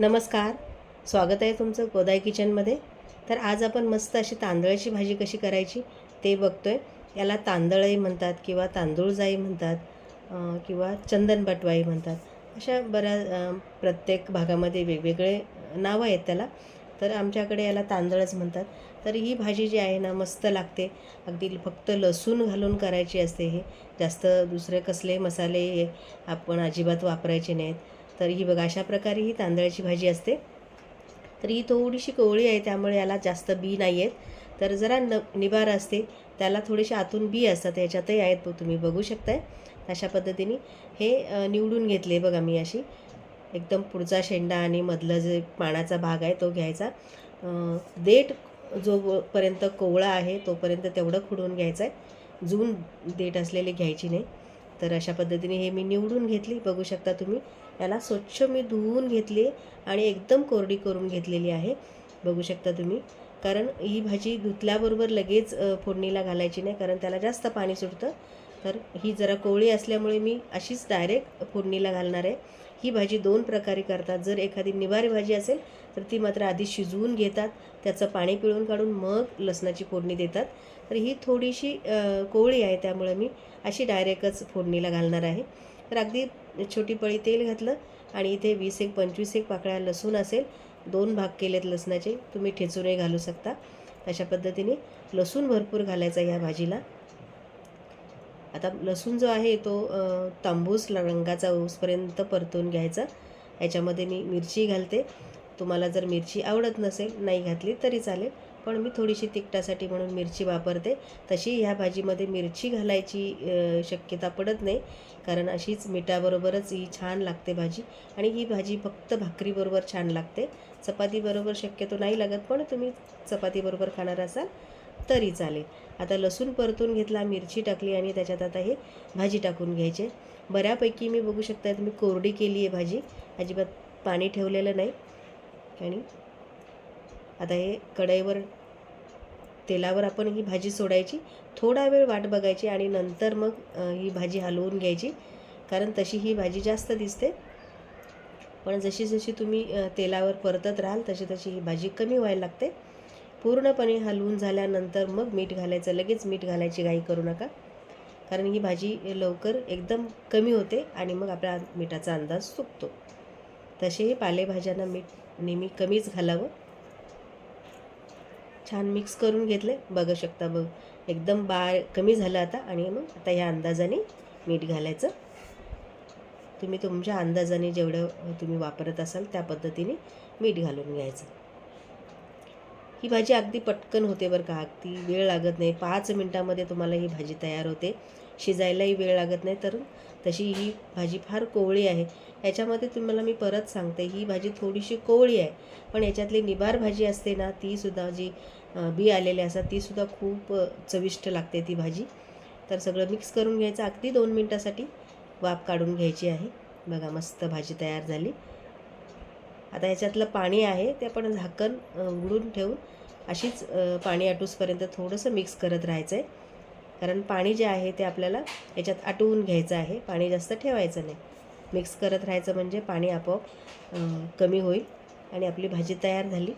नमस्कार. स्वागत आहे तुमचं गोदाई किचनमध्ये तर आज आपण मस्त अशी तांदळाची भाजी कशी करायची ते बघतो आहे याला तांदळही म्हणतात किंवा तांदूळ जाई म्हणतात किंवा चंदन बटवाई म्हणतात. अशा बऱ्या प्रत्येक भागामध्ये वेगवेगळे नावं आहेत त्याला. तर आमच्याकडे याला तांदळच म्हणतात. तर ही भाजी जी आहे ना मस्त लागते. अगदी फक्त लसूण घालून करायची असते हे. जास्त दुसरे कसले मसाले आपण अजिबात वापरायचे नाहीत. तर ही बघा अशा प्रकारे ही तांदळाची भाजी असते. तर ही थोडीशी कोवळी आहे त्यामुळे याला जास्त बी नाही आहेत तर जरा न निबार असते त्याला थोडेसे आतून बी असतात याच्यातही आहेत तुम्ही बघू शकताय. अशा पद्धतीने हे निवडून घेतले बघा मी अशी. एकदम पुढचा शेंडा आणि मधलं जे पाण्याचा भाग आहे तो घ्यायचा. देठ जोपर्यंत कोवळा आहे तोपर्यंत तेवढं खुडवून घ्यायचं आहे जून देठ असलेले घ्यायची नाही. तर अशा पद्धतीने हे मी निवडून घेतली बघू शकता तुम्ही. याला स्वच्छ मी धुवून घेतली आणि एकदम कोरडी करून घेतलेली आहे. बघू शकता तुम्ही. कारण ही भाजी धुतल्याबरोबर लगेच फोडणीला घालायची नाही कारण त्याला जास्त पाणी सुटतं. तर ही जरा कोवळी असल्यामुळे मी अशीच डायरेक्ट फोडणीला घालणार आहे. ही भाजी दोन प्रकारे करतात. जर एखादी निवारी भाजी असेल तर ती मात्र आधी शिजवून घेतात. त्याचं पाणी पिळून काढून मग लसणाची फोडणी देतात. तर ही थोडीशी कोवळी आहे त्यामुळे मी अशी डायरेक्टच फोडणीला घालणार आहे. तर अगदी छोटी पळी तेल घातलं आणि इथे वीस एक पंचवीस एक पाकळ्या लसूण असेल दोन भाग केलेत लसणाचे तुम्ही ठेचूनही घालू शकता. अशा पद्धतीने लसूण भरपूर घालायचा या भाजीला. आता लसूण जो आहे तो तांबूस रंगाचा ऊसपर्यंत परतून घ्यायचा. याच्यामध्ये मी मिरची घालते. तुम्हाला जर मिरची आवडत नसेल नाही घातली तरी चालेल. पण मी थोडीशी तिखटासाठी म्हणून मिरची वापरते. तशी ह्या भाजीमध्ये मिरची घालायची शक्यता पडत नाही. कारण अशीच मिठाबरोबरच ही छान लागते भाजी. आणि ही भाजी फक्त भाकरीबरोबर छान लागते. चपातीबरोबर शक्यतो नाही लागत पण तुम्ही चपातीबरोबर खाणार असाल तरी चालेल. आता लसूण परतून घेतला मिरची टाकली आणि त्याच्यात आता हे भाजी टाकून घ्यायचे. बऱ्यापैकी मी बघू शकता तुम्ही कोरडी केली आहे भाजी. अजिबात पाणी ठेवलेलं नाही. आणि आता हे कढईवर तेलावर आपण ही भाजी सोडायची. थोडा वेळ वाट बघायची आणि नंतर मग ही भाजी हलवून घ्यायची. कारण तशी ही भाजी जास्त दिसते. पण जशी जशी तुम्ही तेलावर परतत राहाल तशी तशी ही भाजी कमी व्हायला लागते. पूर्णपणे हलवून झाल्यानंतर मग मीठ घालायचं. लगेच मीठ घालायची घाई करू नका. कारण ही भाजी लवकर एकदम कमी होते आणि मग आपल्या मिठाचा अंदाज चुकतो तसेही पालेभाज्यांना मीठ नेहमी कमीच घालावं. छान मिक्स करून घेतले बघू शकता बघ. एकदम बार कमी झालं आता आणि मग आता ह्या अंदाजाने मीठ घालायचं. तुम्ही तुमच्या अंदाजाने जेवढं तुम्ही वापरत असाल त्या पद्धतीने मीठ घालून घ्यायचं. ही भाजी अगदी पटकन होते बरं का. अगदी वेळ लागत नाही. पाच मिनटामध्ये तुम्हाला ही भाजी तयार होते. शिजायलाही वेळ लागत नाही तर तशी ही भाजी फार कोवळी आहे. याच्यामध्ये तुम्हाला मी परत सांगते ही भाजी थोडीशी कोवळी आहे पण याच्यातली निबार भाजी असते ना तीसुद्धा जी बी आलेली असतात तीसुद्धा खूप चविष्ट लागते ती भाजी. तर सगळं मिक्स करून घ्यायचं अगदी दोन मिनटासाठी वाफ काढून घ्यायची आहे. बघा मस्त भाजी तयार झाली. आता याच्यातलं पाणी आहे ते आपण झाकण उघडून ठेवून अशीच पाणी आटूसपर्यंत थोडंसं मिक्स करत राहायचं आहे कारण पाणी जे आहे ते आपल्याला याच्यात आटवून घ्यायचं आहे पाणी जास्त ठेवायचं नाही. मिक्स करत राहायचं म्हणजे पाणी आपोआप कमी होईल आणि आपली भाजी तयार झाली.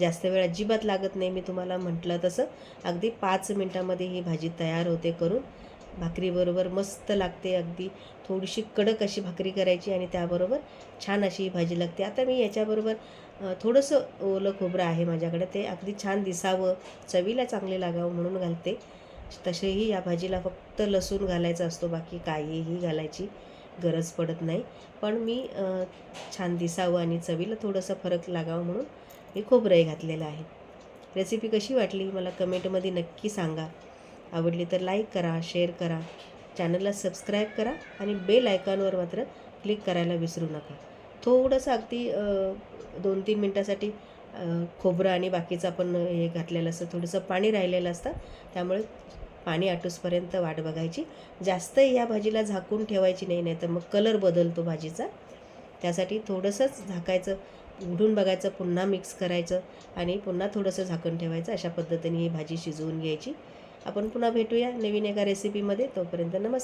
जास्त वेळ अजिबात लागत नाही मी तुम्हाला म्हटलं तसं. अगदी पाच मिनटामध्ये ही भाजी तयार होते करून. भाकरीबरोबर मस्त लागते अगदी. थोडीशी कडक अशी भाकरी करायची आणि त्याबरोबर छान अशी ही भाजी लागते. आता मी याच्याबरोबर थोडंसं ओलं खोबरं आहे माझ्याकडे. ते अगदी छान दिसावं चवीला चांगले लागावं म्हणून घालते. तसेही या भाजीला फक्त लसूण घालायचा असतो बाकी काहीही घालायची गरज पडत नाही. पण मी छान दिसावं आणि चवीला थोडंसं फरक लागावं म्हणून मी खोबरंही घातलेलं आहे. रेसिपी कशी वाटली मला कमेंटमध्ये नक्की सांगा. आवडली तर लाईक करा शेअर करा. चॅनलला सबस्क्राईब करा आणि बेल आयकॉनवर मात्र क्लिक करायला विसरू नका. थोडंसं अगदी दोन तीन मिनटासाठी खोबरं आणि बाकीचं आपण हे घातलेलं असतं. थोडंसं पाणी राहिलेलं असतं. त्यामुळे पाणी आटूसपर्यंत वाट बघायची. जास्त या भाजीला झाकून ठेवायची नाही नाही तर मग कलर बदलतो भाजीचा. त्यासाठी थोडंसंच झाकायचं उघडून बघायचं पुन्हा मिक्स करायचं आणि पुन्हा थोडंसं झाकण ठेवायचं. अशा पद्धतीने ही भाजी शिजवून घ्यायची. आपण पुन्हा भेटूया नवीन एका रेसिपीमध्ये तोपर्यंत नमस्कार.